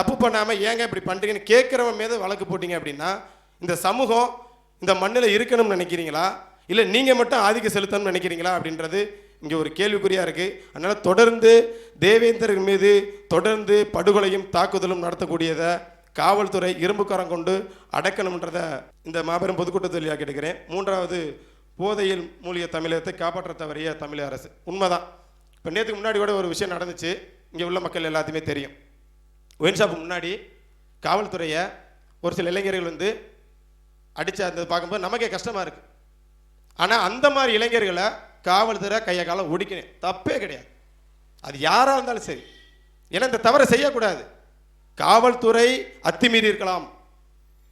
தப்பு பண்ணாமல் ஏங்க இப்படி பண்ணுறீங்கன்னு கேட்குறவன் மீது வழக்கு போட்டீங்க அப்படின்னா இந்த சமூகம் இந்த மண்ணில் இருக்கணும்னு நினைக்கிறீங்களா? இல்லை நீங்கள் மட்டும் ஆதிக்கம் செலுத்தணும்னு நினைக்கிறீங்களா அப்படின்றது இங்கே ஒரு கேள்விக்குறியாக இருக்குது அதனால் தொடர்ந்து தேவேந்தர் மீது தொடர்ந்து படுகொலையும் தாக்குதலும் நடத்தக்கூடியதை காவல்துறை இரும்புக்காரம் கொண்டு அடக்கணுன்றதை இந்த மாபெரும் பொதுக்கூட்டத்தில் கேட்டுக்கிறேன். மூன்றாவது போதையில் மூலிய தமிழகத்தை காப்பாற்ற தவறிய தமிழக அரசு. உண்மைதான். இப்போ நேற்றுக்கு முன்னாடி கூட ஒரு விஷயம் நடந்துச்சு. இங்கே உள்ள மக்கள் எல்லாத்தையுமே தெரியும். ஒயின் ஷாப் முன்னாடி காவல்துறையை ஒரு சில இளைஞர்கள் வந்து அடித்து அந்த பார்க்கும்போது நமக்கே கஷ்டமாக இருக்குது ஆனால் அந்த மாதிரி இளைஞர்களை காவல்துறை கையை காலம் ஒடிக்கணும் தப்பே கிடையாது. அது யாராக இருந்தாலும் சரி. ஏன்னா இந்த தவறை செய்யக்கூடாது. காவல்துறை அத்துமீறி இருக்கலாம்.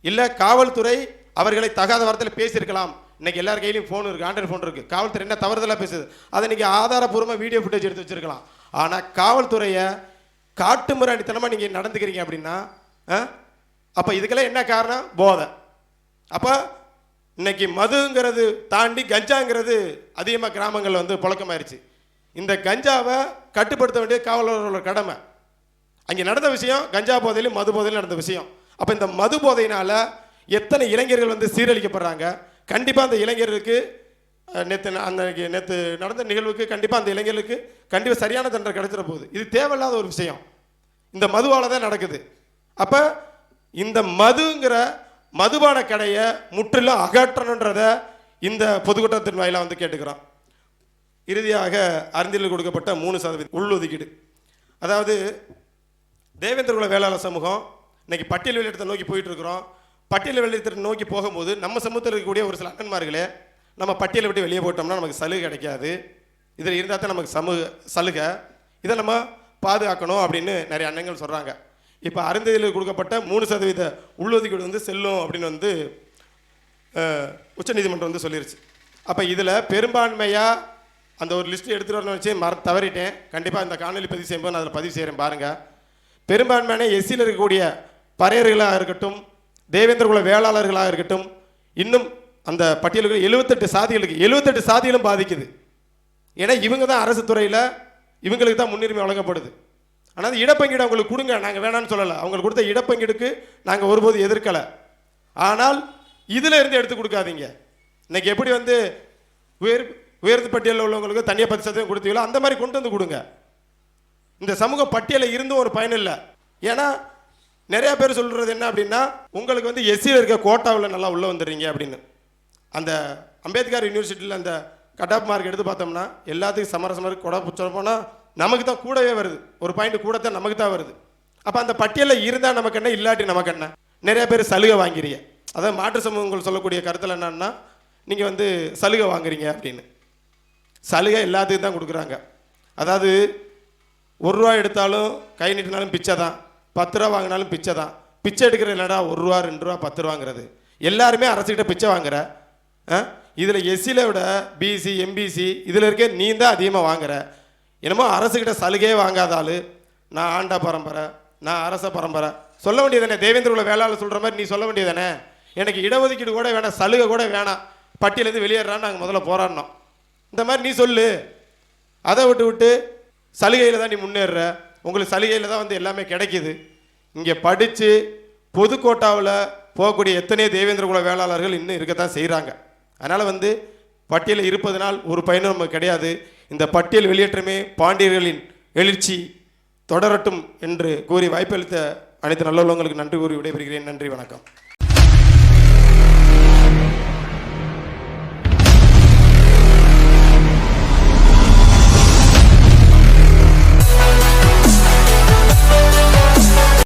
இல்லை காவல்துறை அவர்களை தகாத வார்த்தையில் பேசியிருக்கலாம். இன்னைக்கு எல்லார் கையிலையும் ஃபோன் இருக்குது ஆண்ட்ராய்டு ஃபோன் இருக்குது காவல்துறை என்ன தவறுதலாக பேசுது? அதை நீங்கள் ஆதாரப்பூர்வமாக வீடியோ ஃபுட்டேஜ் எடுத்து வச்சிருக்கலாம். ஆனால் காவல்துறையை காட்டு மிராண்டித்தனமாக நீங்கள் நடந்துக்கிறீங்க அப்படின்னா அப்போ இதுக்கெல்லாம் என்ன காரணம்? போதை. அப்போ இன்னைக்கு மதுங்கிறது தாண்டி கஞ்சாங்கிறது அதிகமாக கிராமங்களில் வந்து புழக்கமாயிருச்சு. இந்த கஞ்சாவை கட்டுப்படுத்த வேண்டிய காவலர்களோட கடமை. அங்கே நடந்த விஷயம் கஞ்சா போதையிலும் மது போதையிலும் நடந்த விஷயம். அப்போ இந்த மது போதையினால் எத்தனை இளைஞர்கள் வந்து சீரழிக்கப்படுறாங்க? கண்டிப்பாக அந்த இளைஞர்களுக்கு நேற்று அந்த நேற்று நடந்த நிகழ்வுக்கு கண்டிப்பாக அந்த இளைஞர்களுக்கு கண்டிப்பாக சரியான தண்டனை கிடைச்சிட போகுது. இது தேவையில்லாத ஒரு விஷயம். இந்த மதுவால் தான் நடக்குது. அப்போ இந்த மதுங்கிற மதுபான கடையை முற்றிலும் அகற்றணுன்றத இந்த பொதுக்கூட்டத்தின் வாயிலாக வந்து கேட்டுக்கிறோம். இறுதியாக அறிந்தில் கொடுக்கப்பட்ட மூணு சதவீதம் உள்ஒதுக்கீடு அதாவது தேவேந்திரகுல வேளாளர் சமூகம் இன்னைக்கு பட்டியல் வெளியிடத்தை நோக்கி போயிட்டு இருக்கிறோம். பட்டியல் வெளியிடத்தை நோக்கி போகும்போது நம்ம சமூகத்தில் இருக்கக்கூடிய ஒரு சில அண்ணன்மார்களே நம்ம பட்டியலை விட்டு வெளியே போட்டோம்னா நமக்கு சலுகை கிடைக்காது. இதில் இருந்தால் தான் நமக்கு சமூக சலுகை. இதை நம்ம பாதுகாக்கணும் அப்படின்னு நிறைய அண்ணங்கள் சொல்கிறாங்க இப்போ அருந்ததியில் கொடுக்கப்பட்ட மூணு சதவீத உள்ளொதுக்கீடு வந்து செல்லும் அப்படின்னு வந்து உச்சநீதிமன்றம் வந்து சொல்லிருச்சு. அப்போ இதில் பெரும்பான்மையாக அந்த ஒரு லிஸ்ட் எடுத்துகிட்டு வரணும்னு வச்சு மற தவறிட்டேன். கண்டிப்பாக இந்த காணொலி பதிவு செய்யும்போது நான் அதில் பதிவு செய்கிறேன் பாருங்கள் பெரும்பான்மையான எஸ்சியில் இருக்கக்கூடிய பறையர்களாக இருக்கட்டும் தேவேந்திர குல வேளாளர்களாக இருக்கட்டும் இன்னும் அந்த பட்டியலுக்கு எழுபத்தெட்டு சாதிகளுக்கு எழுபத்தெட்டு சாதிகளும் பாதிக்குது. ஏன்னா இவங்க தான் அரசு துறையில் இவங்களுக்கு தான் முன்னுரிமை வழங்கப்படுது. ஆனால் அந்த இடப்பங்கீடு அவங்களுக்கு கொடுங்க நாங்கள் வேணாம்னு சொல்லலை. அவங்களுக்கு கொடுத்த இடப்பங்கீடுக்கு நாங்கள் ஒருபோது எதிர்க்கலை. ஆனால் இதில் இருந்து எடுத்து கொடுக்காதீங்க. இன்னைக்கு எப்படி வந்து உயர் உயர்ந்து பட்டியலில் உள்ளவங்களுக்கு தனியாக பத்து சதவீதம் கொடுத்தீங்களோ அந்த மாதிரி கொண்டு வந்து கொடுங்க. இந்த சமூக பட்டியலில் இருந்தும் ஒரு பயன் இல்லை. ஏன்னா நிறையா பேர் சொல்கிறது என்ன அப்படின்னா உங்களுக்கு வந்து எஸ்சியில் இருக்க கோட்டாவில் நல்லா உள்ளே வந்துடுறீங்க அப்படின்னு. அந்த அம்பேத்கர் யூனிவர்சிட்டியில் அந்த கட் ஆஃப் மார்க் எடுத்து பார்த்தோம்னா எல்லாத்துக்கும் சமரசமாக கொடை சொல்ல போனால் நமக்கு தான் கூடவே வருது. ஒரு பாயிண்ட் கூட தான் நமக்கு தான் வருது. அப்போ அந்த பட்டியலில் இருந்தால் நமக்கு என்ன இல்லாட்டி நமக்கு என்ன? நிறைய பேர் சலுகை வாங்கிறீங்க. அதாவது மாற்று சமூகங்கள் சொல்லக்கூடிய கருத்தில் என்னன்னா நீங்கள் வந்து சலுகை வாங்குறீங்க அப்படின்னு. சலுகை எல்லாத்துக்கும் தான் கொடுக்குறாங்க. அதாவது ஒரு ரூபா எடுத்தாலும் கை நீட்டினாலும் பிச்சை தான். பத்து ரூபா வாங்கினாலும் பிச்சை தான். பிச்சை எடுக்கிற இல்லைடா ஒரு ரூபா ரெண்டு ரூபா பத்து ரூபாங்கிறது. எல்லாருமே அரசுக்கிட்ட பிச்சை வாங்குற இதில் எஸ்சியில் விட பிசி எம்பிசி இதில் இருக்க நீ தான் அதிகமாக வாங்குற. என்னமோ அரசுக்கிட்ட சலுகையே வாங்காத ஆள். நான் ஆண்டா பரம்பரை நான் அரச பரம்பரை. சொல்ல வேண்டியதானே தேவேந்திர குல வேளாளர் சொல்கிற மாதிரி நீ சொல்ல வேண்டியதானே எனக்கு இடஒதுக்கீடு கூட வேணாம் சலுகை கூட வேணாம். பட்டியலேருந்து வெளியேறான்னு நாங்கள் முதல்ல போராடினோம். இந்த மாதிரி நீ சொல்லு. அதை விட்டு விட்டு சலுகையில் தான் நீ முன்னேறுற. உங்களுக்கு சலுகையில் தான் வந்து எல்லாமே கிடைக்குது. இங்கே படித்து பொதுக்கோட்டாவில் போகக்கூடிய எத்தனையோ தேவேந்திர குல வேளாளர்கள் இன்னும் இருக்க தான் செய்கிறாங்க அதனால் வந்து பட்டியலில் இருப்பதனால் ஒரு பயனும் நமக்கு கிடையாது. இந்த பட்டியல் வெளியேற்றமே பாண்டியர்களின் எழுச்சி தொடரட்டும் என்று கூறி வாய்ப்பளித்த அனைத்து நல்லுள்ளவங்களுக்கு நன்றி கூறி விடைபெறுகிறேன். நன்றி வணக்கம்.